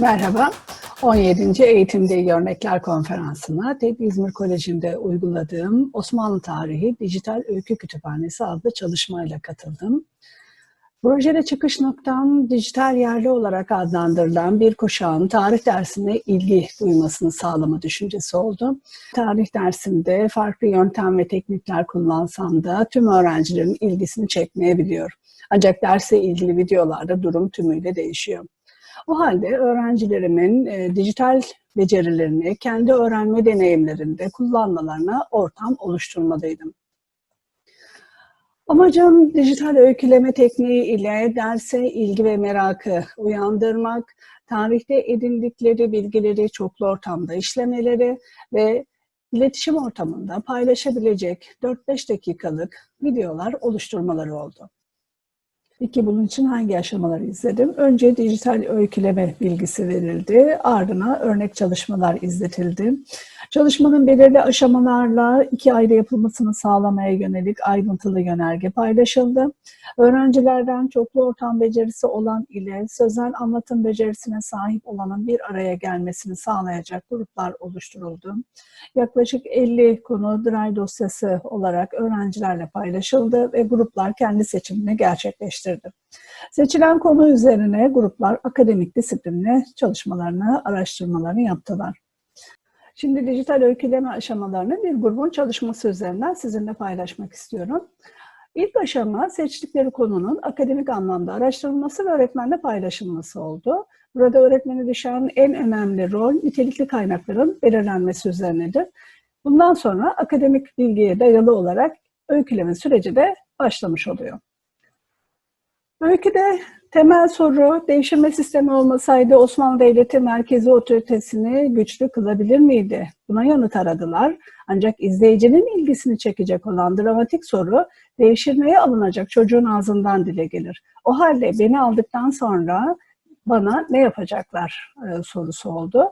Merhaba. 17. Eğitimde İyi Örnekler Konferansı'na TED İzmir Koleji'nde uyguladığım Osmanlı Tarihi Dijital Öykü Kütüphanesi adlı çalışmayla katıldım. Projede çıkış noktam dijital yerli olarak adlandırılan bir kuşağın tarih dersine ilgi duymasını sağlama düşüncesi oldu. Tarih dersinde farklı yöntem ve teknikler kullansam da tüm öğrencilerin ilgisini çekmeyebiliyor. Ancak derse ilgili videolarda durum tümüyle değişiyor. O halde öğrencilerimin e, dijital becerilerini kendi öğrenme deneyimlerinde kullanmalarına ortam oluşturmalıydım. Amacım dijital öyküleme tekniği ile derse ilgi ve merakı uyandırmak, tarihte edindikleri bilgileri çoklu ortamda işlemeleri ve iletişim ortamında paylaşabilecek 4-5 dakikalık videolar oluşturmaları oldu. Peki bunun için hangi aşamaları izledim? Önce dijital öyküleme bilgisi verildi. Ardına örnek çalışmalar izletildi. Çalışmanın belirli aşamalarla iki ayrı yapılmasını sağlamaya yönelik ayrıntılı yönerge paylaşıldı. Öğrencilerden çoklu ortam becerisi olan ile sözel anlatım becerisine sahip olanın bir araya gelmesini sağlayacak gruplar oluşturuldu. Yaklaşık 50 konu Drive dosyası olarak öğrencilerle paylaşıldı ve gruplar kendi seçimini gerçekleştirdi. Seçilen konu üzerine gruplar akademik disiplinle çalışmalarını, araştırmalarını yaptılar. Şimdi dijital öyküleme aşamalarını bir grubun çalışması üzerinden sizinle paylaşmak istiyorum. İlk aşama seçtikleri konunun akademik anlamda araştırılması ve öğretmenle paylaşılması oldu. Burada öğretmene düşen en önemli rol nitelikli kaynakların belirlenmesi üzerinedir. Bundan sonra akademik bilgiye dayalı olarak öyküleme süreci de başlamış oluyor. Öyküde temel soru devşirme sistemi olmasaydı Osmanlı Devleti merkezi otoritesini güçlü kılabilir miydi? Buna yanıt aradılar. Ancak izleyicinin ilgisini çekecek olan dramatik soru devşirmeye alınacak çocuğun ağzından dile gelir. O halde beni aldıktan sonra bana ne yapacaklar e, sorusu oldu.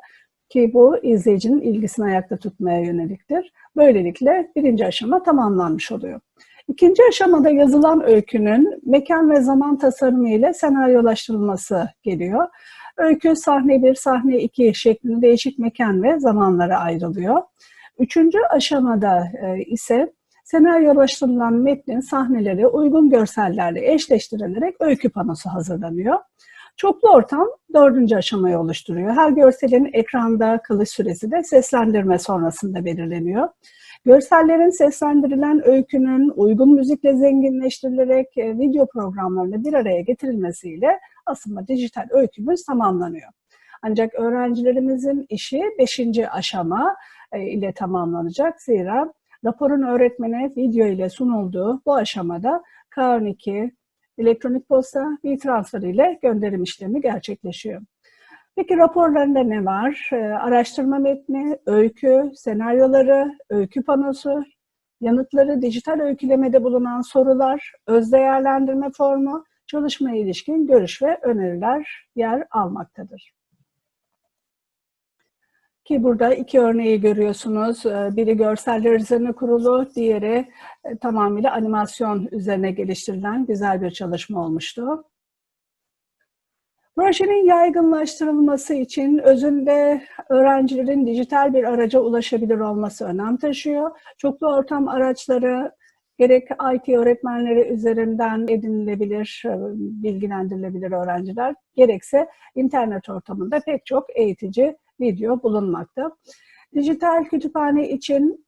Ki bu izleyicinin ilgisini ayakta tutmaya yöneliktir. Böylelikle birinci aşama tamamlanmış oluyor. İkinci aşamada yazılan öykünün mekan ve zaman tasarımı ile senaryolaştırılması geliyor. Öykü sahne 1, sahne 2 şeklinde değişik mekan ve zamanlara ayrılıyor. Üçüncü aşamada e, ise senaryolaştırılan metnin sahneleri uygun görsellerle eşleştirilerek öykü panosu hazırlanıyor. Çoklu ortam dördüncü aşamayı oluşturuyor. Her görselin ekranda kalış süresi de seslendirme sonrasında belirleniyor. Görsellerin seslendirilen öykünün uygun müzikle zenginleştirilerek e, video programlarında bir araya getirilmesiyle aslında dijital öykümüz tamamlanıyor. Ancak öğrencilerimizin işi beşinci aşama e, ile tamamlanacak. Zira raporun öğretmene video ile sunulduğu bu aşamada K12, elektronik posta, bir transfer ile gönderim işlemi gerçekleşiyor. Peki raporlarında ne var? Ee, araştırma metni, öykü, senaryoları, öykü panosu, yanıtları, dijital öykülemede bulunan sorular, öz değerlendirme formu, çalışmaya ilişkin görüş ve öneriler yer almaktadır. Ki burada iki örneği görüyorsunuz. Ee, biri görseller üzerine kurulu, diğeri e, tamamıyla animasyon üzerine geliştirilen güzel bir çalışma olmuştu. Projenin yaygınlaştırılması için özünde öğrencilerin dijital bir araca ulaşabilir olması önem taşıyor. Çoklu ortam araçları gerek IT öğretmenleri üzerinden edinilebilir, e, bilgilendirilebilir öğrenciler, gerekse internet ortamında pek çok eğitici video bulunmakta. Dijital kütüphane için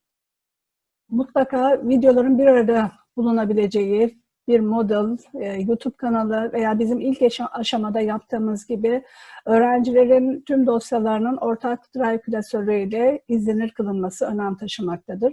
mutlaka videoların bir arada bulunabileceği bir model, e, YouTube kanalı veya bizim ilk aşamada yaptığımız gibi öğrencilerin tüm dosyalarının ortak drive klasörüyle izlenir kılınması önem taşımaktadır.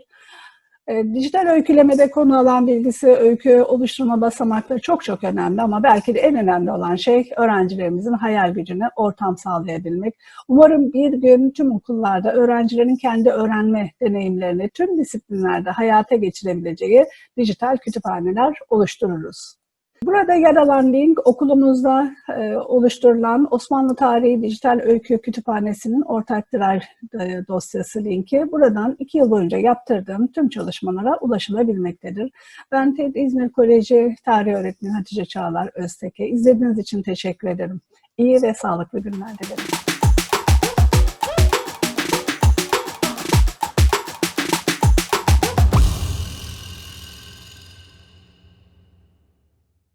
E, dijital öykülemede konu alan bilgisi, öykü oluşturma basamakları çok çok önemli ama belki de en önemli olan şey öğrencilerimizin hayal gücüne ortam sağlayabilmek. Umarım bir gün tüm okullarda öğrencilerin kendi öğrenme deneyimlerini tüm disiplinlerde hayata geçirebileceği dijital kütüphaneler oluştururuz. Burada yer alan link okulumuzda e, oluşturulan Osmanlı Tarihi Dijital Öykü Kütüphanesi'nin ortak drive e, dosyası linki. Buradan iki yıl boyunca yaptırdığım tüm çalışmalara ulaşılabilmektedir. Ben TED İzmir Koleji Tarih Öğretmeni Hatice Çağlar Özteke. İzlediğiniz için teşekkür ederim. İyi ve sağlıklı günler dilerim.